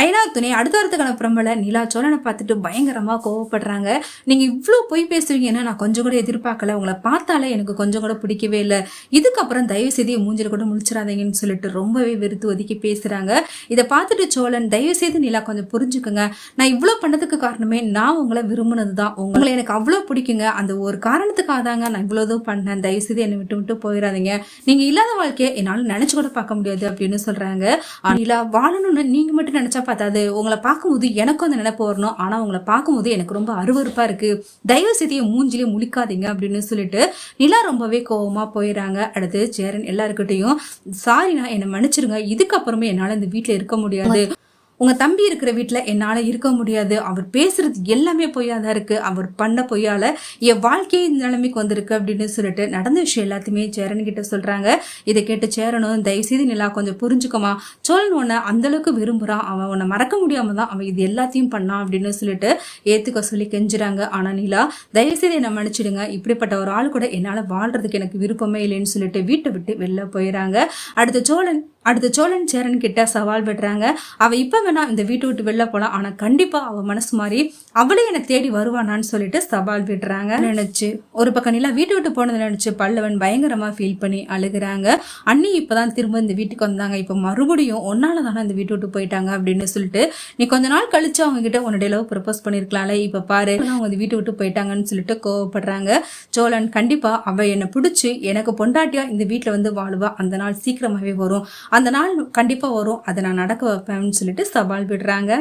ஐநாத்துணை அடுத்த வாரத்துக்கான பிரம்பல நிலா சோழனை பார்த்துட்டு பயங்கரமா கோவப்படுறாங்க. நீங்க இவ்வளோ பொய் பேசுவீங்கன்னா நான் கொஞ்சம் கூட எதிர்பார்க்கல. உங்களை பார்த்தாலே எனக்கு கொஞ்சம் கூட பிடிக்கவே இல்லை. இதுக்கப்புறம் தயவு செய்து மூஞ்சில் கூட முழிச்சிடாதீங்கன்னு சொல்லிட்டு ரொம்பவே வெறுத்து ஒதுக்கி பேசுறாங்க. இதை பார்த்துட்டு சோழன் தயவு செய்து நிலா கொஞ்சம் புரிஞ்சுக்கோங்க. நான் இவ்வளோ பண்ணதுக்கு காரணமே நான் உங்களை விரும்பினது தான் உங்களை எனக்கு அவ்வளோ பிடிக்குங்க. அந்த ஒரு காரணத்துக்காக தாங்க நான் இவ்வளோதும் பண்ணேன். தயவு செய்து என்னை விட்டு விட்டு போயிடாதீங்க. நீங்க இல்லாத வாழ்க்கையை என்னால் நினைச்சு கூட பார்க்க முடியாது அப்படின்னு சொல்றாங்க. நிலா வாழணும்னு நீங்க மட்டும் நினைச்சா பார்த்தாது. உங்களை பார்க்கும்போது எனக்கும் அந்த நினைப்பு வரணும். ஆனா உங்களை பார்க்கும்போது எனக்கு ரொம்ப அருவருப்பா இருக்கு. தயவு செய்து மூஞ்சிலே முழிக்காதீங்க அப்படின்னு சொல்லிட்டு நிலா ரொம்பவே கோவமா போயிடுறாங்க அடுத்து சேரன் எல்லாருக்கிட்டையும் சாரிண்ணா என்னை மன்னிச்சிருங்க. இதுக்கப்புறமே என்னால் இந்த வீட்டில் இருக்க முடியாது. உங்க தம்பி இருக்கிற வீட்டில் என்னால் இருக்க முடியாது. அவர் பேசுறது எல்லாமே பொய்யா தான் இருக்கு. அவர் பண்ண பொய்யால என் வாழ்க்கையே இந்த நிலைமைக்கு வந்திருக்கு அப்படின்னு சொல்லிட்டு நடந்த விஷயம் எல்லாத்தையுமே சேரன் கிட்ட சொல்றாங்க. இதை கேட்டு சேரனும் தயவுசெய்து நிலா கொஞ்சம் புரிஞ்சுக்கமா. சோழன் உன்னை அந்த அளவுக்கு விரும்புறான் அவன் உன்னை மறக்க முடியாம தான் அவன் இது எல்லாத்தையும் பண்ணான் அப்படின்னு சொல்லிட்டு ஏத்துக்க சொல்லி கெஞ்சுறாங்க. ஆனா நிலா தயவுசெய்து என்னை மன்னிச்சிடுங்க. இப்படிப்பட்ட ஒரு ஆள் கூட என்னால் வாழ்றதுக்கு எனக்கு விருப்பமே இல்லைன்னு சொல்லிட்டு வீட்டை விட்டு வெளில போயிடறாங்க அடுத்த சோழன் அடுத்து சோழன் சேரன் கிட்ட சவால் விடுறாங்க. அவ இப்ப வேணா இந்த வீட்டை விட்டு வெளில போலாம். ஆனா கண்டிப்பா அவ மனசு மாதிரி அவளே என்னை தேடி வருவானான்னு சொல்லிட்டு சவால் விடுறாங்க. நினைச்சு? ஒரு பக்கம் நிலா வீட்டை விட்டு போனதை நினைச்சு பல்லவன் பயங்கரமா ஃபீல் பண்ணி அழுகுறாங்க. அண்ணி இப்பதான் திரும்ப இந்த வீட்டுக்கு வந்தாங்க. இப்ப மறுபடியும் ஒன்னால தானே இந்த வீட்டை விட்டு போயிட்டாங்க அப்படின்னு சொல்லிட்டு நீ கொஞ்ச நாள் கழிச்சு அவங்க கிட்ட உன்னுடைய லவ் ப்ரப்போஸ் பண்ணிருக்கலாம்ல. இப்ப பாரு அவங்க இந்த வீட்டை விட்டு போயிட்டாங்கன்னு சொல்லிட்டு கோவப்படுறாங்க. சோழன் கண்டிப்பா அவ என்னை பிடிச்சி எனக்கு பொண்டாட்டியா இந்த வீட்டுல வந்து வாழுவா. அந்த நாள் சீக்கிரமாவே வரும். அந்த நாள் கண்டிப்பாக வரும். அதை நான் நடக்க வைப்பேன்னு சொல்லிட்டு சவால் விடுறாங்க.